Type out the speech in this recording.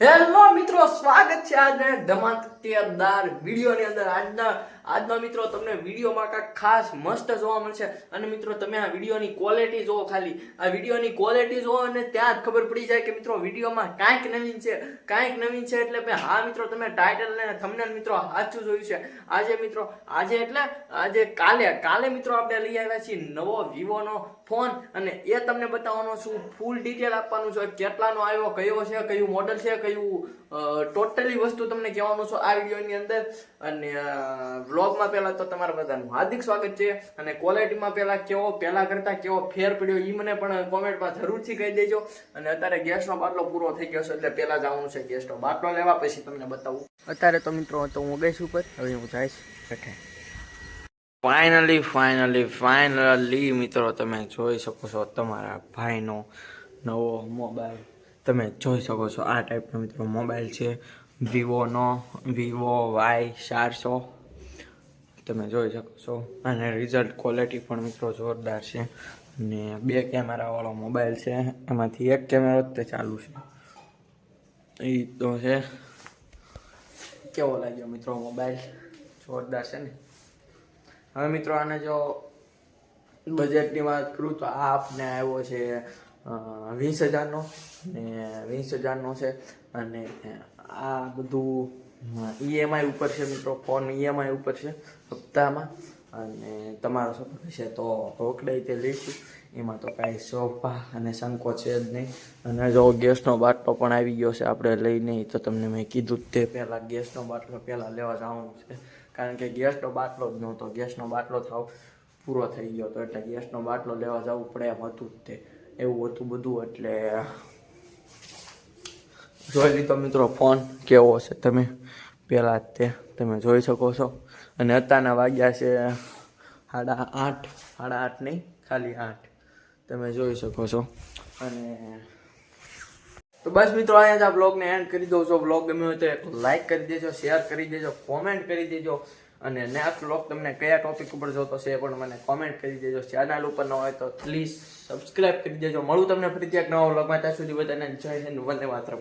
Hello મિત્રો સ્વાગત છે આજના ધમાકેદાર વિડીયોની અંદર. આજના આજના મિત્રો, તમને વિડીયોમાં કાંઈક ખાસ મસ્ત જોવા મળશે. અને મિત્રો, તમે આ વિડીયોની ક્વોલિટી જુઓ ખાલી. આ વિડીયોની ક્વોલિટી જુઓ અને ત્યાં જ ખબર પડી જાય કે મિત્રો, વિડીયોમાં કાંઈક નવીન છે. કાંઈક નવીન છે એટલે ભાઈ હા મિત્રો, તમે ટાઇટલ અને થંબનેલ મિત્રો સાચું જોયું છે. આજે મિત્રો, આજે એટલે, આજે કાલે કાલે મિત્રો આપણે લઈ આવ્યા છીએ નવો વિવોનો ફોન. અને એ તમને બતાવવાનો છું ફૂલ ડિટેલ આપવાનું છે, કેટલાનો આવ્યો, કયો છે, કયું મોડલ છે, કયું ટોટલી વસ્તુ તમને કહેવાનું છું આ વિડીયોની અંદર. અને વ્લોગમાં પહેલા તો તમારા બધાનું હાર્દિક સ્વાગત છે અને ક્વોલિટીમાં પહેલા કેવો, પહેલા કરતા કેવો ફેર પડ્યો એ મને પણ કોમેન્ટમાં જરૂરથી કહી દેજો. અને અત્યારે ગેસનો બાટલો પૂરો થઈ ગયો છે, એટલે પહેલાં જવાનું છે ગેસનો બાટલો. લેવા પછી તમને બતાવું. અત્યારે તો મિત્રો તો હું ગઈશ ઉપર. હવે હું જઈશ બેઠે ફાઇનલી ફાઇનલી ફાઇનલી મિત્રો, તમે જોઈ શકો છો તમારા ભાઈનો નવો મોબાઈલ તમે જોઈ શકો છો આ ટાઈપનો મિત્રો મોબાઈલ છે. વિવોનો વિવો વાય ચારસો. તમે જોઈ શકો છો. અને રિઝલ્ટ ક્વોલિટી પણ મિત્રો જોરદાર છે. અને બે કેમેરાવાળો મોબાઈલ છે. એમાંથી એક કેમેરો જ તે ચાલુ છે. એ તો છે. કેવો લાગ્યો મિત્રો મોબાઈલ જોરદાર છે ને? હવે મિત્રો આને જો બજેટની વાત કરું તો આ આપને આવ્યો છે વીસ હજારનો ને વીસ હજારનો છે. અને આ બધું ઈએમઆઈ ઉપર છે મિત્રો, ફોન ઈએમઆઈ ઉપર છે, હપ્તામાં. અને તમારો સપોર્ટ છે તો રોકડાઈ તે લઈશું. એમાં તો કાંઈ સોફા અને સંકો છે જ નહીં. અને જો ગેસનો બાટલો પણ આવી ગયો છે, આપણે લઈને તો તમને મેં કીધું તે પહેલાં ગેસનો બાટલો પહેલાં લેવા જવાનું છે. કારણ કે ગેસનો બાટલો જ નહોતો. ગેસનો બાટલો થાવ પૂરો થઈ ગયો હતો, એટલે ગેસનો બાટલો લેવા જવું પડે એમ હતું તે. એવું હતું બધું, એટલે જોઈ લીધો મિત્રો, ફોન કેવો છે તમે? પહેલાં તે તમે જોઈ શકો છો. અને અત્યારના વાગ્યા છે સાડા આઠ સાડા આઠ નહીં, ખાલી આઠ. તમે જોઈ શકો છો. અને તો બસ મિત્રો, અહીંયા જ આ બ્લોગને એન્ડ કરી દઉં છો. બ્લોગ ગમ્યો હોય તો એક લાઈક કરી દેજો શેર કરી દેજો કોમેન્ટ કરી દેજો. અને નેક્સ્ટ બ્લોગ તમને કયા ટોપિક ઉપર જોતો છે એ પણ મને કોમેન્ટ કરી દેજો. ચેનલ ઉપર ન હોય તો પ્લીઝ સબસ્ક્રાઇબ કરી દેજો. મળું તમને ફરીથી એક નવા બ્લોગમાં ત્યાં સુધી બધાને જય હિન્દ, વંદે માતરમ.